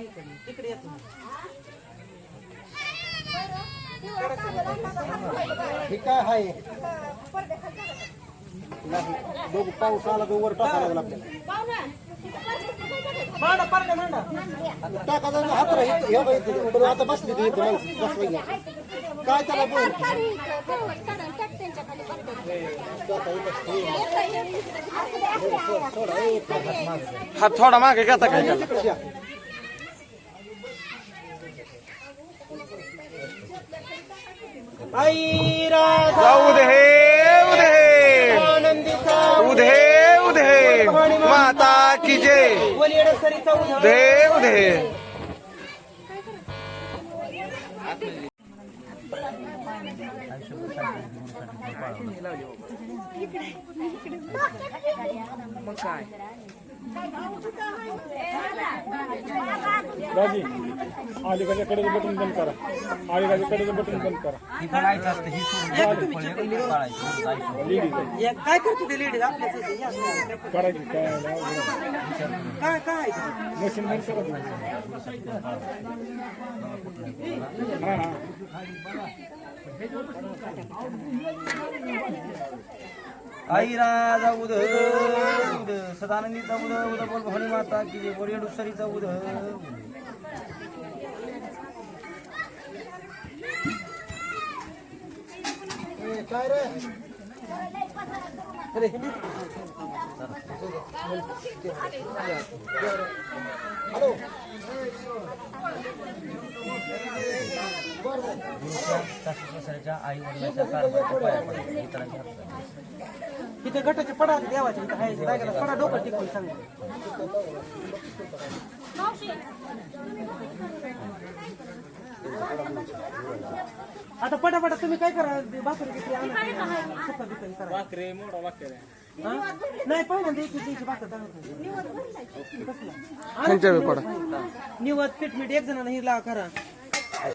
इकडे इकडे तिकडे येतो हे काय आहे नाही बघू पाऊस आला तर वर टाकायला लागेल आपल्याला. मांडा मांडा टाकायचा ना हात राहील. हे बाई पण आता बसली ती इथं माणसं बसवायला काय त्याला बोल? हात थोडा मागे घेता काय त्याला? जाऊ दे उदे आनंदीचा उधे उधे माता की जय. वलियड सरीचा उद्या. दे अलीकडच्या कडेचं बटन बंद करा अलीकडच्या कडेचं बटन बंद करा लेडीज आहे. या, काय करते ते लेडीज आपल्याच इथे? या, या. करायची काय. काय काय आहे ते? मशीन नाही करत नाही. हा हा आई राजा उद उद सदानंदीचा उद उद बोल भवानी माता की जय बोल येडूसरीचा उद काय रे? हॅलो. सासू आई वडिलांच्या कारभाराच्या पाया पडा इतरांच्या इथे गटाचे पडा देवाचे इथं आहे पडा डोकं टिकून सांग आता पटा पटा तुम्ही काय करा? भाकरी किती आणा. सुका करा. भाकरे मोठा वाक्य हा? नाही पहिल्यांदा एक दिवशी भाकर दाखवतो त्यांच्या वेळ पडा. निवत पीठ मीठ एक जणांना हिला करा.